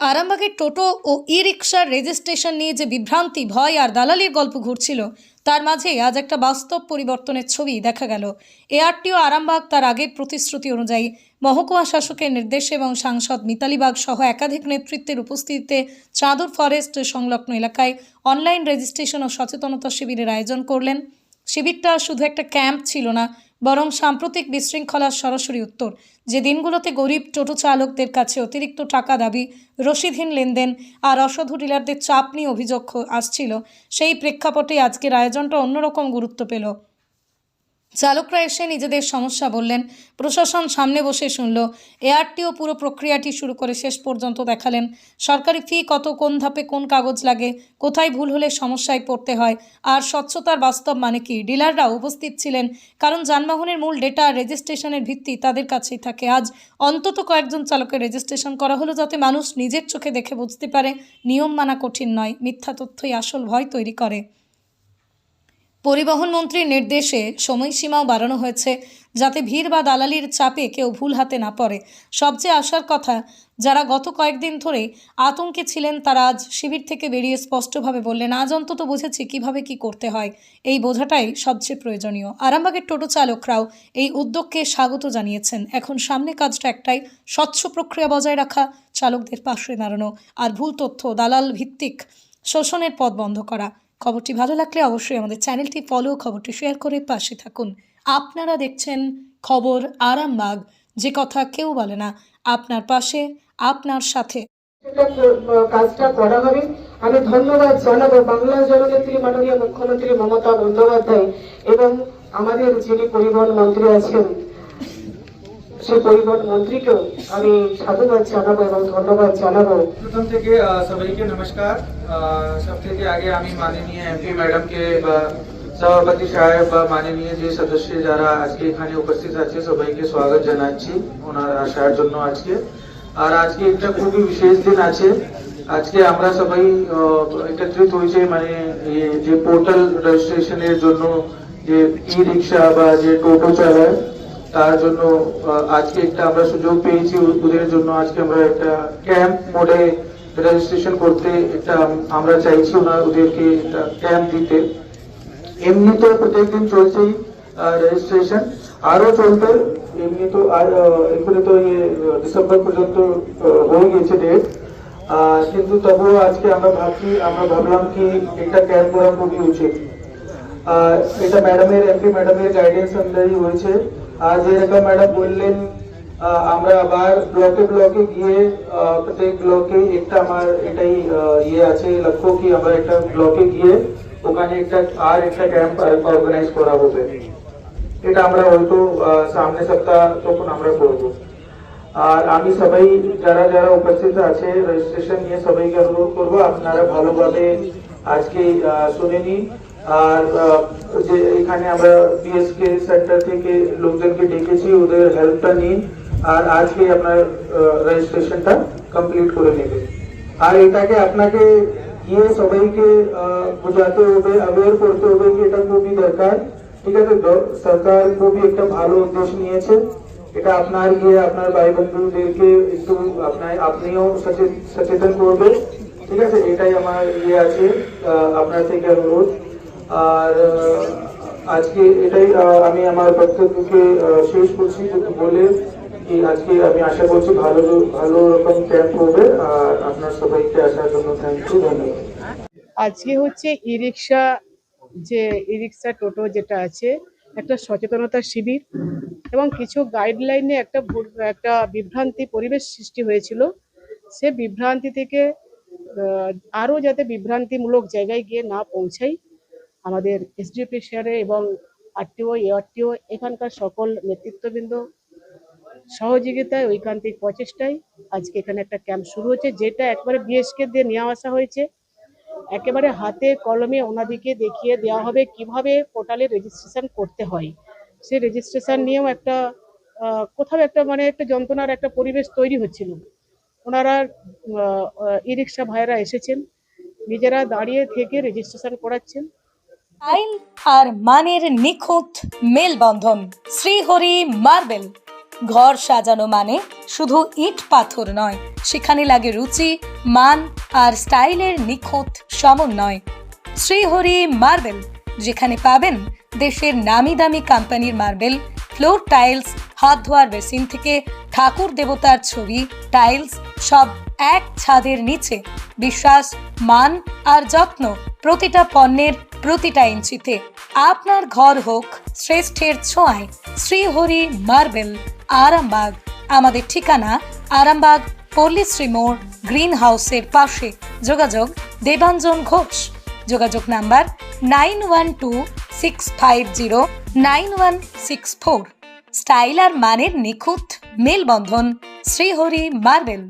আরামবাগের টোটো ও ই রিক্সার রেজিস্ট্রেশন নিয়ে যে বিভ্রান্তি, ভয় আর দালালির গল্প ঘুরছিল, তার মাঝে আজ একটা বাস্তব পরিবর্তনের ছবি দেখা গেল। এআরটিও আরামবাগ তার আগের প্রতিশ্রুতি অনুযায়ী মহকুমা শাসকের নির্দেশে এবং সাংসদ মিতালিবাগ সহ একাধিক নেতৃত্বের উপস্থিতিতে চাঁদুর ফরেস্ট সংলগ্ন এলাকায় অনলাইন রেজিস্ট্রেশন ও সচেতনতা শিবিরের আয়োজন করলেন। শিবিরটা শুধু একটা ক্যাম্প ছিল না বরং সাম্প্রতিক বিশৃঙ্খলার সরাসরি উত্তর। যে দিনগুলোতে গরিব টোটো চালকদের কাছে অতিরিক্ত টাকা দাবি, রসিদহীন লেনদেন আর অসাধু ডিলারদের চাপ নিয়ে অভিযোগ আসছিল, সেই প্রেক্ষাপটে আজকের আয়োজনটা অন্যরকম গুরুত্ব পেল। চালকরা এসে নিজেদের সমস্যা বললেন। প্রশাসন সামনে বসে শুনল। এআরটিও পুরো প্রক্রিয়াটি শুরু করে শেষ পর্যন্ত দেখালেন। সরকারি ফি কত, কোন ধাপে কোন কাগজ লাগে, কোথায় ভুল হলে সমস্যায় পড়তে হয়, আর স্বচ্ছতার বাস্তব মানে কি? ডিলাররা উপস্থিত ছিলেন, কারণ যানবাহনের মূল ডেটা রেজিস্ট্রেশনের ভিত্তি তাদের কাছেই থাকে। আজ অন্তত কয়েকজন চালকের রেজিস্ট্রেশন করা হলো যাতে মানুষ নিজের চোখে দেখে বুঝতে পারে, নিয়ম মানা কঠিন নয়, মিথ্যা তথ্যই আসল ভয় তৈরি করে। পরিবহন মন্ত্রীর নির্দেশে সময়সীমাও বাড়ানো হয়েছে, যাতে ভিড় বা দালালির চাপে কেউ ভুল হাতে না পড়ে। সবচেয়ে আসার কথা, যারা গত কয়েকদিন ধরে আতঙ্কে ছিলেন, তারা আজ শিবির থেকে বেরিয়ে স্পষ্টভাবে বললেন, আজ অন্তত বুঝেছি কীভাবে কি করতে হয়। এই বোঝাটাই সবচেয়ে প্রয়োজনীয়। আরামবাগের টোটো চালকরাও এই উদ্যোগকে স্বাগত জানিয়েছেন। এখন সামনে কাজটা একটাই, স্বচ্ছ প্রক্রিয়া বজায় রাখা, চালকদের পাশে দাঁড়ানো আর ভুল তথ্য, দালাল ভিত্তিক শোষণের পথ বন্ধ করা। খবরটি ভালো লাগলে অবশ্যই আমাদের চ্যানেলটি ফলো খবরটি শেয়ার করে পাশে থাকুন। আপনারা দেখছেন খবর আরামবাগ, যে কথা কেউ বলে না, আপনার পাশে, আপনার সাথে। কাজটা করা হবে। আমি ধন্যবাদ জানাব বাংলার জননেত্রী মাননীয় মুখ্যমন্ত্রী মমতা বন্দ্যোপাধ্যায় এবং আমাদের যিনি পরিবহন মন্ত্রী আছেন। সেই পরিবহন মন্ত্রীকেও আমি সাধুবাদ জানাব এবং ধন্যবাদ জানাব। প্রথম থেকে আহ, সবাইকে নমস্কার। আহ, সব থেকে আগে আমি মাননীয় এমপি ম্যাডামকে বা সভাপতি সাহেব বা মাননীয় যে সদস্য যারা আজকে এখানে উপস্থিত আছে সবাইকে স্বাগত জানাচ্ছি ওনার আসার জন্য আজকে। আর আজকে একটা খুবই বিশেষ দিন আছে। আজকে আমরা সবাই আহ, একত্রিত হয়েছে মানে এই যে পোর্টাল রেজিস্ট্রেশনের জন্য যে ই রিক্সা বা যে টোটো চালায় তার জন্য আজকে একটা আমরা সুযোগ পেয়েছি। ওদের জন্য আজকে আমরা একটা ক্যাম্প মোডে রেজিস্ট্রেশন করতে একটা আমরা চাইছি ওনার, ওদেরকে একটা ক্যাম্প দিতে। এমনি তো প্রত্যেকদিন চলছেই রেজিস্ট্রেশন আরও চলবে, এমনি তো আর এখানে তো ইয়ে ডিসেম্বর পর্যন্ত হয়ে গেছে ডেট কিন্তু তবুও আজকে আমরা ভাবছি, আমরা ভাবলাম কি একটা ক্যাম্প করা খুবই উচিত। এটা ম্যাডামের এমপি ম্যাডামের গাইডেন্স অনুযায়ী হয়েছে। আর যেরকম ম্যাডাম বললেন আহ, আমরা আবার ব্লকে ব্লকে গিয়ে আহ, প্রত্যেক ব্লকে একটা আমার এটাই আহ, ইয়ে আছে লক্ষ্য কি আমরা একটা ব্লকে গিয়ে ওখানে একটা আর একটা ক্যাম্প অর্গানাইজ করা হবে এটা আমরা হয়তো আহ, সামনে সপ্তাহ তখন আমরা করব আর আমি সবাই যারা যারা উপস্থিত আছে রেজিস্ট্রেশন নিয়ে সবাইকে অনুরোধ করব আপনারা ভালোভাবে আজকে আহ, শুনে নিন আর যে এখানে আমরা পিএসকে সেন্টার থেকে লোকজনকে ডেকেছি, ওদের হেল্পটা নিন। আর আজকে আপনার রেজিস্ট্রেশনটা কমপ্লিট করে নেবে। আর এটাকে আপনাকে গিয়ে সবাইকে বোঝাতে হবে অ্যাওয়ার করতে হবে কি এটা খুবই দরকার। ঠিক আছে সরকার খুবই একটা ভালো উদ্দেশ্য নিয়েছে। এটা আপনার গিয়ে আপনার ভাই বন্ধুদেরকে একটু আপনার, আপনিও সচেতন করবে ঠিক আছে? এটাই আমার ইয়ে আছে আপনার থেকে অনুরোধ। আর আজকে এটাই আমি আমার বক্তব্যকে শেষ করছি বলে আজকে আমি আশা করছি ভালো ভালো রকম ক্যাম্প হবে। আর আপনার সবাইকে আসার জন্য থ্যাংক ইউ ধন্যবাদ। আজকে হচ্ছে ই রিক্সা যে ই রিক্সা টোটো যেটা আছে, একটা সচেতনতা শিবির এবং কিছু গাইডলাইনে একটা একটা বিভ্রান্তি পরিবেশ সৃষ্টি হয়েছিল। সে বিভ্রান্তি থেকে আরও যাতে বিভ্রান্তিমূলক জায়গায় গিয়ে না পৌঁছাই আমাদের এসডিপি শেয়ারে এবং আরটিও এআরটিও এখানকার সকল নেতৃত্ববৃন্দ সহযোগিতায় ঐকান্তিক প্রচেষ্টায় আজকে এখানে একটা ক্যাম্প শুরু হচ্ছে, যেটা একবারে বিএসকে দিয়ে নিয়ে আসা হয়েছে। একেবারে হাতে কলমে ওনাদিকে দেখিয়ে দেওয়া হবে কীভাবে পোর্টালে রেজিস্ট্রেশন করতে হয়। সেই রেজিস্ট্রেশন নিয়েও একটা কোথাও একটা মানে একটা যন্ত্রণার একটা পরিবেশ তৈরি হচ্ছিল। ওনারা ই রিক্সা ভাইয়েরা এসেছেন। নিজেরা দাঁড়িয়ে থেকে রেজিস্ট্রেশন করাচ্ছেন। আইন আর মানের নিখুঁত মেলবন্ধন। শ্রীহরি মার্বেল। ঘর সাজানো মানে শুধু ইট পাথর নয়, সেখানে লাগে রুচি, মান আর স্টাইলের নিখুঁত সমন্বয়। শ্রীহরি মার্বেল, যেখানে পাবেন দেশের নামি দামি কোম্পানির মার্বেল, ফ্লোর টাইলস হাত ধোয়ার বেসিন থেকে ঠাকুর দেবতার ছবি, টাইলস সব এক ছাদের নিচে। বিশ্বাস, মান আর যত্ন প্রতিটা পণ্যের প্রতিটা ইঞ্চিতে আপনার ঘর হোক, শ্রেষ্ঠের ছোঁয়ায় শ্রীহরি মার্বেল, আরামবাগ। আমাদের ঠিকানা আরামবাগ, পল্লীশ্রী মোড় গ্রিন হাউসের পাশে। যোগাযোগ দেবাঞ্জন ঘোষ। যোগাযোগ number nine one two six five zero nine one six four. Style আর মানের নিখুঁত মেলবন্ধন শ্রীহরি মার্বেল।